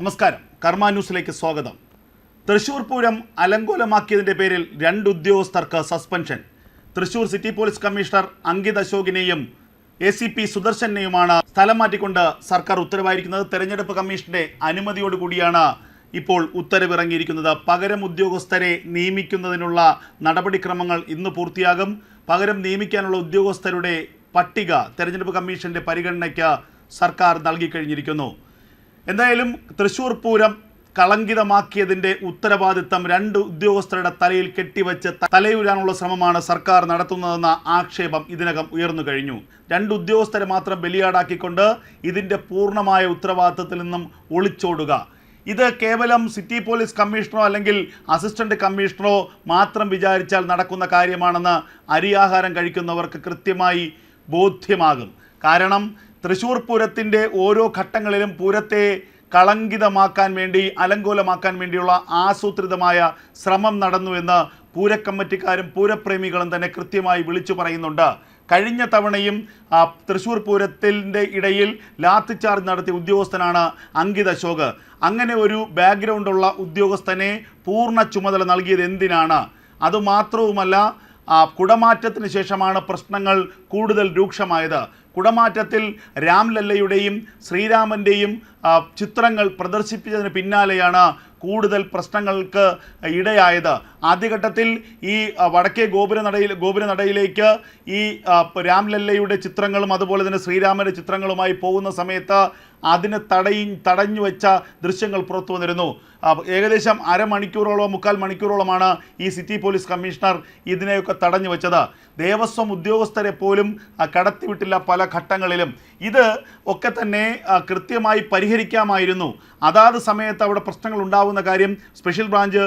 നമസ്കാരം. കർമ്മ ന്യൂസിലേക്ക് സ്വാഗതം. തൃശൂർ പൂരം അലങ്കോലമാക്കിയതിന്റെ പേരിൽ രണ്ട് ഉദ്യോഗസ്ഥർക്ക് suspension. Thrissur city police commissioner Ankit അശോകിനെയും A C P സുദർശനെയുമാണ് സ്ഥലം മാറ്റിക്കൊണ്ട് സർക്കാർ ഉത്തരവായിരിക്കുന്നത്. തെരഞ്ഞെടുപ്പ് കമ്മീഷന്റെ അനുമതിയോടുകൂടിയാണ് ഇപ്പോൾ ഉത്തരവിറങ്ങിയിരിക്കുന്നത്. പകരം ഉദ്യോഗസ്ഥരെ നിയമിക്കുന്നതിനുള്ള നടപടിക്രമങ്ങൾ ഇന്ന് പൂർത്തിയാകും. പകരം നിയമിക്കാനുള്ള ഉദ്യോഗസ്ഥരുടെ പട്ടിക തെരഞ്ഞെടുപ്പ് കമ്മീഷന്റെ പരിഗണനയ്ക്ക് സർക്കാർ നൽകിക്കഴിഞ്ഞിരിക്കുന്നു. എന്തായാലും തൃശൂർ പൂരം കളങ്കിതമാക്കിയതിന്റെ ഉത്തരവാദിത്തം രണ്ട് ഉദ്യോഗസ്ഥരുടെ തലയിൽ കെട്ടിവെച്ച് തലയുരാനുള്ള ശ്രമമാണ് സർക്കാർ നടത്തുന്നതെന്ന ആക്ഷേപം ഇതിനകം ഉയർന്നു കഴിഞ്ഞു. രണ്ട് ഉദ്യോഗസ്ഥരെ മാത്രം ബലിയാടാക്കിക്കൊണ്ട് ഇതിന്റെ പൂർണമായ ഉത്തരവാദിത്തത്തിൽ നിന്നും ഒളിച്ചോടുക. ഇത് കേവലം സിറ്റി പോലീസ് കമ്മീഷണറോ അല്ലെങ്കിൽ അസിസ്റ്റന്റ് കമ്മീഷണറോ മാത്രം വിചാരിച്ചാൽ നടക്കുന്ന കാര്യമാണെന്ന് അരിയാഹാരം കഴിക്കുന്നവർക്ക് കൃത്യമായി ബോധ്യമാകും. കാരണം തൃശൂർ പൂരത്തിന്റെ ഓരോ ഘട്ടങ്ങളിലും പൂരത്തെ കളങ്കിതമാക്കാൻ വേണ്ടി അലങ്കോലമാക്കാൻ വേണ്ടിയുള്ള ആസൂത്രിതമായ ശ്രമം നടന്നുവെന്ന് പൂരക്കമ്മിറ്റിക്കാരും പൂരപ്രേമികളും തന്നെ കൃത്യമായി വിളിച്ചു പറയുന്നുണ്ട്. കഴിഞ്ഞ തവണയും ആ, തൃശൂർ പൂരത്തിന്റെ ഇടയിൽ ലാത്തിച്ചാർജ് നടത്തിയ ഉദ്യോഗസ്ഥനാണ് അങ്കിത് അശോക് അങ്ങനെ ഒരു ബാക്ക്ഗ്രൗണ്ടുള്ള ഉദ്യോഗസ്ഥനെ പൂർണ ചുമതല നൽകിയത് എന്തിനാണ്? അതുമാത്രവുമല്ല കുടമാറ്റത്തിന് ശേഷമാണ് പ്രശ്നങ്ങൾ കൂടുതൽ രൂക്ഷമായത്. കുടമാറ്റത്തിൽ രാംലല്ലയുടെയും ശ്രീരാമന്റെയും ചിത്രങ്ങൾ പ്രദർശിപ്പിച്ചതിന് പിന്നാലെയാണ് കൂടുതൽ പ്രശ്നങ്ങൾക്ക് ഇടയായത്. ആദ്യഘട്ടത്തിൽ ഈ വടക്കേ ഗോപുരനടയിൽ ഗോപുരനടയിലേക്ക് ഈ രാംലല്ലയുടെ ചിത്രങ്ങളും അതുപോലെ തന്നെ ശ്രീരാമന്റെ ചിത്രങ്ങളുമായി പോകുന്ന സമയത്ത് അതിന് തടയി തടഞ്ഞു വെച്ച ദൃശ്യങ്ങൾ പുറത്തു വന്നിരുന്നു. ഏകദേശം അരമണിക്കൂറോളം മുക്കാൽ മണിക്കൂറോളമാണ് ഈ സിറ്റി പോലീസ് കമ്മീഷണർ ഇതിനെയൊക്കെ തടഞ്ഞു വെച്ചത്. ദേവസ്വം ഉദ്യോഗസ്ഥരെ പോലും കടത്തിവിട്ടില്ല പല ഘട്ടങ്ങളിലും. ഇത് ഒക്കെ തന്നെ കൃത്യമായി പരിഹരിക്കാമായിരുന്നു. അതാത് സമയത്ത് അവിടെ പ്രശ്നങ്ങൾ ഉണ്ടാവുന്ന കാര്യം സ്പെഷ്യൽ ബ്രാഞ്ച്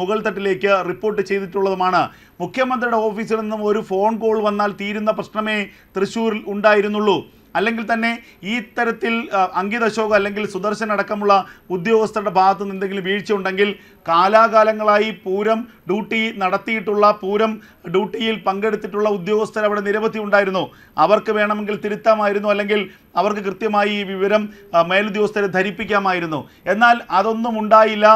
മുകൾ തട്ടിലേക്ക് റിപ്പോർട്ട് ചെയ്തിട്ടുള്ളതുമാണ്. മുഖ്യമന്ത്രിയുടെ ഓഫീസിൽ നിന്നും ഒരു ഫോൺ കോൾ വന്നാൽ തീരുന്ന പ്രശ്നമേ തൃശ്ശൂരിൽ ഉണ്ടായിരുന്നുള്ളൂ. അല്ലെങ്കിൽ തന്നെ ഈ തരത്തിൽ അങ്കിത് അശോക് അല്ലെങ്കിൽ സുദർശൻ അടക്കമുള്ള ഉദ്യോഗസ്ഥരുടെ ഭാഗത്ത് നിന്ന് എന്തെങ്കിലും വീഴ്ച ഉണ്ടെങ്കിൽ കാലാകാലങ്ങളായി പൂരം ഡ്യൂട്ടി നടത്തിയിട്ടുള്ള പൂരം ഡ്യൂട്ടിയിൽ പങ്കെടുത്തിട്ടുള്ള ഉദ്യോഗസ്ഥർ അവിടെ നിരവധി ഉണ്ടായിരുന്നു. അവർക്ക് വേണമെങ്കിൽ തിരുത്താമായിരുന്നു അല്ലെങ്കിൽ അവർക്ക് കൃത്യമായി ഈ വിവരം മേലുദ്യോഗസ്ഥരെ ധരിപ്പിക്കാമായിരുന്നു. എന്നാൽ അതൊന്നും ഉണ്ടായില്ല.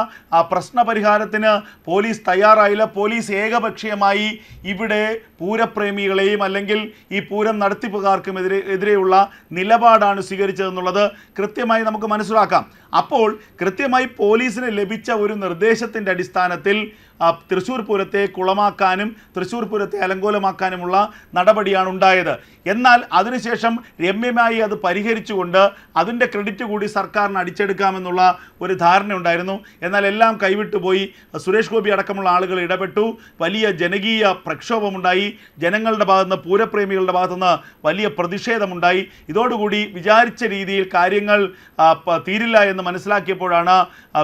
പ്രശ്നപരിഹാരത്തിന് പോലീസ് തയ്യാറായില്ല. പോലീസ് ഏകപക്ഷീയമായി ഇവിടെ പൂരപ്രേമികളെയും അല്ലെങ്കിൽ ഈ പൂരം നടത്തിപ്പുകാർക്കും എതിരെ എതിരെയുള്ള നിലപാടാണ് സ്വീകരിച്ചതെന്നുള്ളത് കൃത്യമായി നമുക്ക് മനസ്സിലാക്കാം. അപ്പോൾ കൃത്യമായി പോലീസിന് ലഭിച്ച ഒരു നിർദ്ദേശത്തിന്റെ അടിസ്ഥാനത്തിൽ തൃശ്ശൂർ പൂരത്തെ കുളമാക്കാനും തൃശ്ശൂർ പൂരത്തെ അലങ്കോലമാക്കാനുമുള്ള നടപടിയാണ് ഉണ്ടായത്. എന്നാൽ അതിനുശേഷം രമ്യമായി അത് പരിഹരിച്ചുകൊണ്ട് അതിന്റെ ക്രെഡിറ്റ് കൂടി സർക്കാരിന് അടിച്ചെടുക്കാമെന്നുള്ള ഒരു ധാരണ ഉണ്ടായിരുന്നു. എന്നാൽ എല്ലാം കൈവിട്ടുപോയി സുരേഷ് ഗോപി അടക്കമുള്ള ആളുകൾ ഇടപെട്ടു. വലിയ ജനകീയ പ്രക്ഷോഭമുണ്ടായി. ജനങ്ങളുടെ ഭാഗത്തുനിന്ന് പൂരപ്രേമികളുടെ ഭാഗത്തുനിന്ന് വലിയ പ്രതിഷേധമുണ്ടായി. ഇതോടുകൂടി വിചാരിച്ച രീതിയിൽ കാര്യങ്ങൾ തീരില്ല എന്ന് മനസ്സിലാക്കിയപ്പോഴാണ്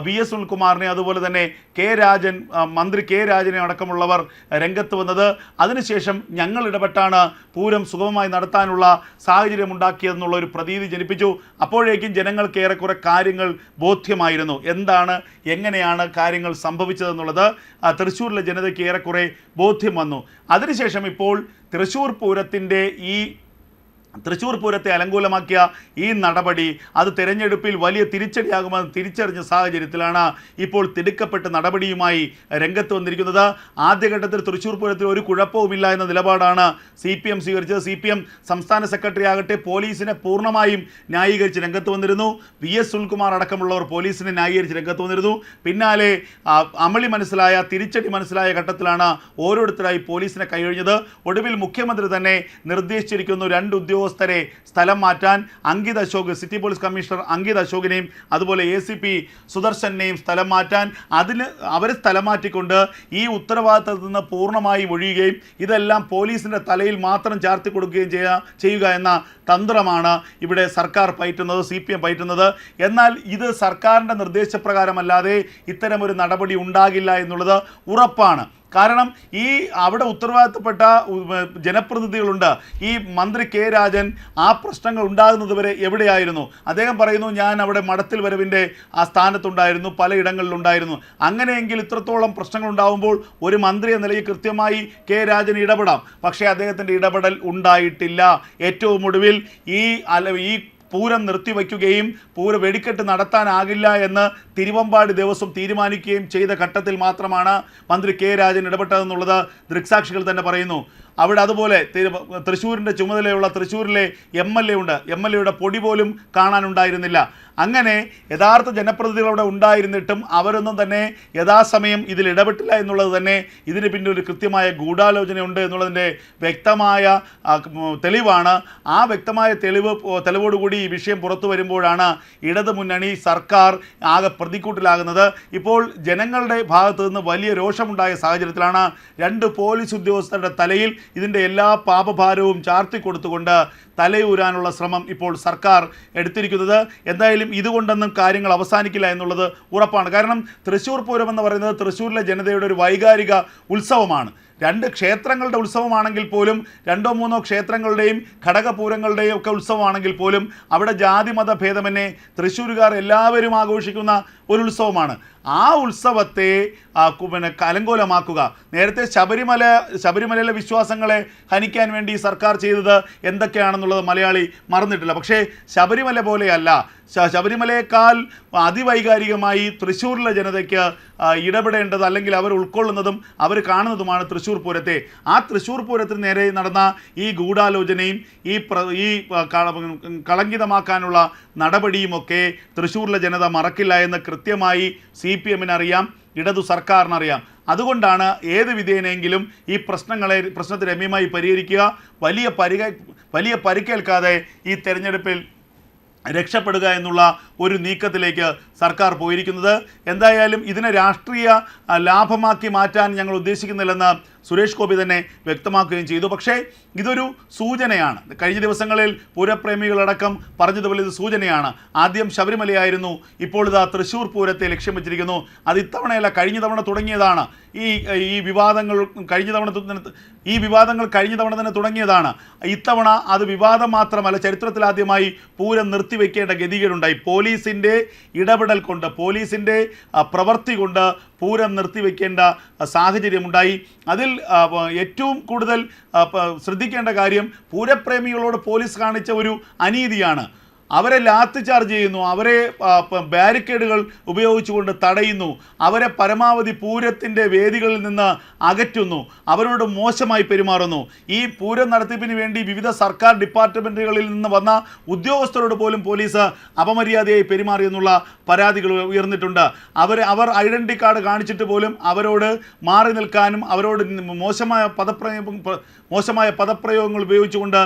വി എസ് സുനിൽകുമാറിനെ അതുപോലെ തന്നെ കെ രാജൻ മന്ത്രി കെ രാജനെ അടക്കമുള്ളവർ രംഗത്ത് വന്നത്. അതിനുശേഷം ഞങ്ങൾ ഇടപെട്ടാണ് പൂരം സുഗമമായി നടത്താനുള്ള സാഹചര്യം ഉണ്ടാക്കിയതെന്നുള്ള ഒരു പ്രതീതി ജനിപ്പിച്ചു. അപ്പോഴേക്കും ജനങ്ങൾക്ക് ഏറെക്കുറെ കാര്യങ്ങൾ ബോധ്യമായിരുന്നു. എന്താണ് എങ്ങനെയാണ് കാര്യങ്ങൾ സംഭവിച്ചതെന്നുള്ളത് തൃശ്ശൂരിലെ ജനതയ്ക്ക് ഏറെക്കുറെ ബോധ്യം വന്നു. അതിനുശേഷം ഇപ്പോൾ തൃശ്ശൂർ പൂരത്തിന്റെ ഈ തൃശ്ശൂർ പൂരത്തെ അലങ്കൂലമാക്കിയ ഈ നടപടി അത് തെരഞ്ഞെടുപ്പിൽ വലിയ തിരിച്ചടിയാകുമെന്ന് തിരിച്ചറിഞ്ഞ സാഹചര്യത്തിലാണ് ഇപ്പോൾ തിടുക്കപ്പെട്ട നടപടിയുമായി രംഗത്ത് വന്നിരിക്കുന്നത്. ആദ്യഘട്ടത്തിൽ തൃശ്ശൂർ പൂരത്തിൽ ഒരു കുഴപ്പവുമില്ല എന്ന നിലപാടാണ് സി പി എം സ്വീകരിച്ചത്. സി പി എം സംസ്ഥാന സെക്രട്ടറി ആകട്ടെ പോലീസിനെ പൂർണമായും ന്യായീകരിച്ച് രംഗത്ത് വന്നിരുന്നു. വി എസ് സുനിൽകുമാർ അടക്കമുള്ളവർ പോലീസിനെ ന്യായീകരിച്ച് രംഗത്ത് വന്നിരുന്നു. പിന്നാലെ അമളി മനസ്സിലായ തിരിച്ചടി മനസ്സിലായ ഘട്ടത്തിലാണ് ഓരോരുത്തരായി പോലീസിനെ കൈയൊഴിഞ്ഞത്. ഒടുവിൽ മുഖ്യമന്ത്രി തന്നെ നിർദ്ദേശിച്ചിരിക്കുന്നു രണ്ട് ഉദ്യോഗസ്ഥരെ സ്ഥലം മാറ്റാൻ Ankit Ashok city police commissioner Ankit അശോകിനെയും അതുപോലെ എ സി പി സുദർശനെയും സ്ഥലം മാറ്റാൻ അതിന് അവരെ സ്ഥലം മാറ്റിക്കൊണ്ട് ഈ ഉത്തരവാദിത്തത്തിൽ നിന്ന് പൂർണമായി ഒഴിയുകയും ഇതെല്ലാം പോലീസിന്റെ തലയിൽ മാത്രം ചാർത്തി കൊടുക്കുകയും ചെയ്യുക ചെയ്യുക എന്ന തന്ത്രമാണ് ഇവിടെ സർക്കാർ പയറ്റുന്നത് സി പി എം പയറ്റുന്നത്. എന്നാൽ ഇത് സർക്കാരിന്റെ നിർദ്ദേശപ്രകാരമല്ലാതെ ഇത്തരമൊരു നടപടി ഉണ്ടാകില്ല എന്നുള്ളത് ഉറപ്പാണ്. കാരണം ഈ അവിടെ ഉത്തരവാദിത്തപ്പെട്ട ജനപ്രതിനിധികളുണ്ട്. ഈ മന്ത്രി കെ രാജൻ ആ പ്രശ്നങ്ങൾ ഉണ്ടാകുന്നത് വരെ എവിടെയായിരുന്നു? അദ്ദേഹം പറയുന്നു ഞാൻ അവിടെ മഠത്തിൽ വരവിന്റെ ആ സ്ഥാനത്തുണ്ടായിരുന്നു പലയിടങ്ങളിലുണ്ടായിരുന്നു. അങ്ങനെയെങ്കിൽ ഇത്രത്തോളം പ്രശ്നങ്ങൾ ഉണ്ടാകുമ്പോൾ ഒരു മന്ത്രി എന്ന നിലയിൽ കൃത്യമായി കെ രാജൻ ഇടപെടാം. പക്ഷേ അദ്ദേഹത്തിന്റെ ഇടപെടൽ ഉണ്ടായിട്ടില്ല. ഏറ്റവും ഒടുവിൽ ഈ അല്ല ഈ പൂരം നിർത്തിവയ്ക്കുകയും പൂര വെടിക്കെട്ട് നടത്താനാകില്ല എന്ന് തിരുവമ്പാടി ദേവസ്വം തീരുമാനിക്കുകയും ചെയ്ത ഘട്ടത്തിൽ മാത്രമാണ് മന്ത്രി കെ രാജൻ ഇടപെട്ടതെന്നുള്ളത് ദൃക്സാക്ഷികൾ തന്നെ പറയുന്നു. അവിടെ അതുപോലെ തൃശ്ശൂരിന്റെ ചുമതലയുള്ള തൃശ്ശൂരിലെ എം എൽ എ ഉണ്ട്. എം എൽ എയുടെ പൊടി പോലും കാണാനുണ്ടായിരുന്നില്ല. അങ്ങനെ യഥാർത്ഥ ജനപ്രതിനിധികൾ അവിടെ ഉണ്ടായിരുന്നിട്ടും അവരൊന്നും തന്നെ യഥാസമയം ഇതിൽ ഇടപെട്ടില്ല എന്നുള്ളത് തന്നെ ഇതിന് പിന്നിൽ ഒരു കൃത്യമായ ഗൂഢാലോചനയുണ്ട് എന്നുള്ളതിന്റെ വ്യക്തമായ തെളിവാണ്. ആ വ്യക്തമായ തെളിവ് തെളിവോടുകൂടി ഈ വിഷയം പുറത്തു വരുമ്പോഴാണ് ഇടതു മുന്നണി സർക്കാർ ആകെ പ്രതിക്കൂട്ടിലാകുന്നത്. ഇപ്പോൾ ജനങ്ങളുടെ ഭാഗത്തു നിന്ന് വലിയ രോഷമുണ്ടായ സാഹചര്യത്തിലാണ് രണ്ട് പോലീസ് ഉദ്യോഗസ്ഥരുടെ തലയിൽ ഇതിന്റെ എല്ലാ പാപഭാരവും ചാർത്തി കൊടുത്തുകൊണ്ട് തലയൂരാനുള്ള ശ്രമം ഇപ്പോൾ സർക്കാർ എടുത്തിരിക്കുന്നത്. എന്തായാലും ഇതുകൊണ്ടൊന്നും കാര്യങ്ങൾ അവസാനിക്കില്ല എന്നുള്ളത് ഉറപ്പാണ്. കാരണം തൃശ്ശൂർ പൂരം എന്ന് പറയുന്നത് തൃശ്ശൂരിലെ ജനതയുടെ ഒരു വൈകാരിക ഉത്സവമാണ്. രണ്ട് ക്ഷേത്രങ്ങളുടെ ഉത്സവമാണെങ്കിൽ പോലും രണ്ടോ മൂന്നോ ക്ഷേത്രങ്ങളുടെയും ഘടകപൂരങ്ങളുടെയും ഒക്കെ ഉത്സവമാണെങ്കിൽ പോലും അവിടെ ജാതി മത ഭേദമന്യേ തൃശ്ശൂരുകാർ എല്ലാവരും ആഘോഷിക്കുന്ന ഒരു ഉത്സവമാണ്. ആ ഉത്സവത്തെ പിന്നെ കലങ്കോലമാക്കുക നേരത്തെ ശബരിമല ശബരിമലയിലെ വിശ്വാസങ്ങളെ ഹനിക്കാൻ വേണ്ടി സർക്കാർ ചെയ്തത് എന്തൊക്കെയാണെന്നുള്ളത് മലയാളി മറന്നിട്ടില്ല. പക്ഷേ ശബരിമല പോലെയല്ല. ശബരിമലയേക്കാൾ അതിവൈകാരികമായി തൃശ്ശൂരിലെ ജനതയ്ക്ക് ഇടപെടേണ്ടത് അല്ലെങ്കിൽ അവർ ഉൾക്കൊള്ളുന്നതും അവർ കാണുന്നതുമാണ് തൃശ്ശൂർ പൂരത്തെ. ആ തൃശ്ശൂർ പൂരത്തിന് നേരെ നടന്ന ഈ ഗൂഢാലോചനയും ഈ ഈ കളങ്കിതമാക്കാനുള്ള നടപടിയുമൊക്കെ തൃശ്ശൂരിലെ ജനത മറക്കില്ല എന്ന് കൃത്യമായി സി പി എമ്മിന് അറിയാം ഇടതു സർക്കാരിനറിയാം. അതുകൊണ്ടാണ് ഏത് വിധേനയെങ്കിലും ഈ പ്രശ്നങ്ങളെ പ്രശ്നത്തെ രമ്യമായി പരിഹരിക്കുക വലിയ പരിക വലിയ പരിക്കേൽക്കാതെ ഈ തെരഞ്ഞെടുപ്പിൽ രക്ഷപ്പെടുക എന്നുള്ള ഒരു നീക്കത്തിലേക്ക് സർക്കാർ പോയിരിക്കുന്നത്. എന്തായാലും ഇതിനെ രാഷ്ട്രീയ ലാഭമാക്കി മാറ്റാൻ ഞങ്ങൾ ഉദ്ദേശിക്കുന്നില്ലെന്ന് സുരേഷ് ഗോപി തന്നെ വ്യക്തമാക്കുകയും ചെയ്തു. പക്ഷേ ഇതൊരു സൂചനയാണ്. കഴിഞ്ഞ ദിവസങ്ങളിൽ പൂരപ്രേമികളടക്കം പറഞ്ഞതുപോലെ ഇത് സൂചനയാണ്. ആദ്യം ശബരിമലയായിരുന്നു ഇപ്പോൾ ഇതാ തൃശ്ശൂർ പൂരത്തെ ലക്ഷ്യം വെച്ചിരിക്കുന്നു. അത് ഇത്തവണയല്ല കഴിഞ്ഞ തവണ തുടങ്ങിയതാണ്. ഈ ഈ വിവാദങ്ങൾ കഴിഞ്ഞ തവണ ഈ വിവാദങ്ങൾ കഴിഞ്ഞ തവണ തന്നെ തുടങ്ങിയതാണ്. ഇത്തവണ അത് വിവാദം മാത്രമല്ല ചരിത്രത്തിലാദ്യമായി പൂരം നിർത്തിവെക്കേണ്ട ഗതികേടുണ്ടായി. പോലീസിന്റെ ഇടപെടൽ കൊണ്ട് പോലീസിന്റെ പ്രവൃത്തി കൊണ്ട് പൂരം നിർത്തിവെക്കേണ്ട സാഹചര്യമുണ്ടായി. അതിൽ ഏറ്റവും കൂടുതൽ ശ്രദ്ധിക്കേണ്ട കാര്യം പൂരപ്രേമികളോട് പോലീസ് കാണിച്ച ഒരു അനീതിയാണ്. അവരെ ലാത്ത് ചാർജ് ചെയ്യുന്നു അവരെ ബാരിക്കേഡുകൾ ഉപയോഗിച്ചുകൊണ്ട് തടയുന്നു അവരെ പരമാവധി പൂരത്തിന്റെ വേദികളിൽ നിന്ന് അകറ്റുന്നു അവരോട് മോശമായി പെരുമാറുന്നു. ഈ പൂരം നടത്തിപ്പിന് വേണ്ടി വിവിധ സർക്കാർ ഡിപ്പാർട്ട്മെന്റുകളിൽ നിന്ന് വന്ന ഉദ്യോഗസ്ഥരോട് പോലും പോലീസ് അപമര്യാദയായി പെരുമാറിയെന്നുള്ള പരാതികൾ ഉയർന്നിട്ടുണ്ട്. അവർ അവർ ഐഡന്റി കാർഡ് കാണിച്ചിട്ട് പോലും അവരോട് മാറി നിൽക്കാനും അവരോട് മോശമായ പദപ്രയോഗം മോശമായ പദപ്രയോഗങ്ങൾ ഉപയോഗിച്ചുകൊണ്ട്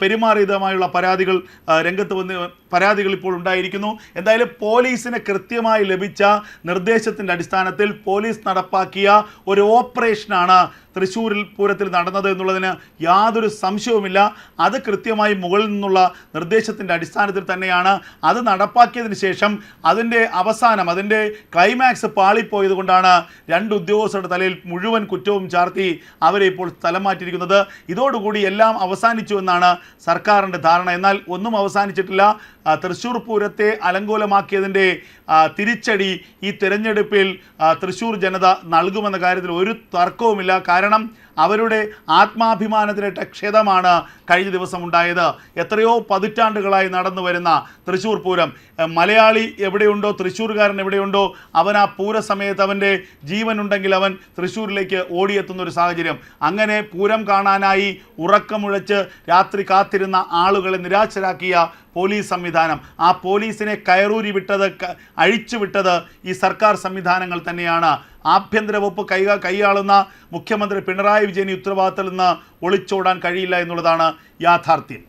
പെരുമാറിയതുമായുള്ള പരാതികൾ രംഗത്ത് വന്ന് പരാതികൾ ഇപ്പോൾ ഉണ്ടായിരിക്കുന്നു. എന്തായാലും പോലീസിന് കൃത്യമായി ലഭിച്ച നിർദ്ദേശത്തിന്റെ അടിസ്ഥാനത്തിൽ പോലീസ് നടപ്പാക്കിയ ഒരു ഓപ്പറേഷനാണ് തൃശ്ശൂരിൽ പൂരത്തിൽ നടന്നത് എന്നുള്ളതിന് യാതൊരു സംശയവുമില്ല. അത് കൃത്യമായി മുകളിൽ നിന്നുള്ള നിർദ്ദേശത്തിന്റെ അടിസ്ഥാനത്തിൽ തന്നെയാണ് അത് നടപ്പാക്കിയതിന് ശേഷം അതിന്റെ അവസാനം അതിന്റെ ക്ലൈമാക്സ് പാളിപ്പോയത് കൊണ്ടാണ് രണ്ട് ഉദ്യോഗസ്ഥരുടെ തലയിൽ മുഴുവൻ കുറ്റവും ചാർത്തി അവരെ ഇപ്പോൾ സ്ഥലം മാറ്റിയിരിക്കുന്നത്. ഇതോടുകൂടി എല്ലാം അവസാനിച്ചു എന്നാണ് സർക്കാരിന്റെ ധാരണ. എന്നാൽ ഒന്നും അവസാനിച്ചിട്ടില്ല. തൃശ്ശൂർ പൂരത്തെ അലങ്കോലമാക്കിയതിന്റെ തിരിച്ചടി ഈ തിരഞ്ഞെടുപ്പിൽ തൃശ്ശൂർ ജനത നൽകുമെന്ന കാര്യത്തിൽ ഒരു തർക്കവുമില്ല. കാരണം അവരുടെ ആത്മാഭിമാനത്തിലേറ്റ ക്ഷതമാണ് കഴിഞ്ഞ ദിവസം ഉണ്ടായത്. എത്രയോ പതിറ്റാണ്ടുകളായി നടന്നു വരുന്ന തൃശ്ശൂർ പൂരം. മലയാളി എവിടെയുണ്ടോ തൃശ്ശൂർകാരൻ എവിടെയുണ്ടോ അവൻ ആ പൂര സമയത്ത് അവന്റെ ജീവനുണ്ടെങ്കിൽ അവൻ തൃശ്ശൂരിലേക്ക് ഓടിയെത്തുന്ന ഒരു സാഹചര്യം. അങ്ങനെ പൂരം കാണാനായി ഉറക്കമുഴച്ച് രാത്രി കാത്തിരുന്ന ആളുകളെ നിരാശരാക്കിയ പോലീസ് സംവിധാനം. ആ പോലീസിനെ കയറൂരി വിട്ടത് അഴിച്ചു വിട്ടത് ഈ സർക്കാർ സംവിധാനങ്ങൾ തന്നെയാണ്. ആഭ്യന്തര വകുപ്പ് കൈ കൈയാളുന്ന മുഖ്യമന്ത്രി പിണറായി വിജയൻ ഈ ഉത്തരവാദിത്തത്തിൽ നിന്ന് ഒളിച്ചോടാൻ കഴിയില്ല എന്നുള്ളതാണ് യാഥാർത്ഥ്യം.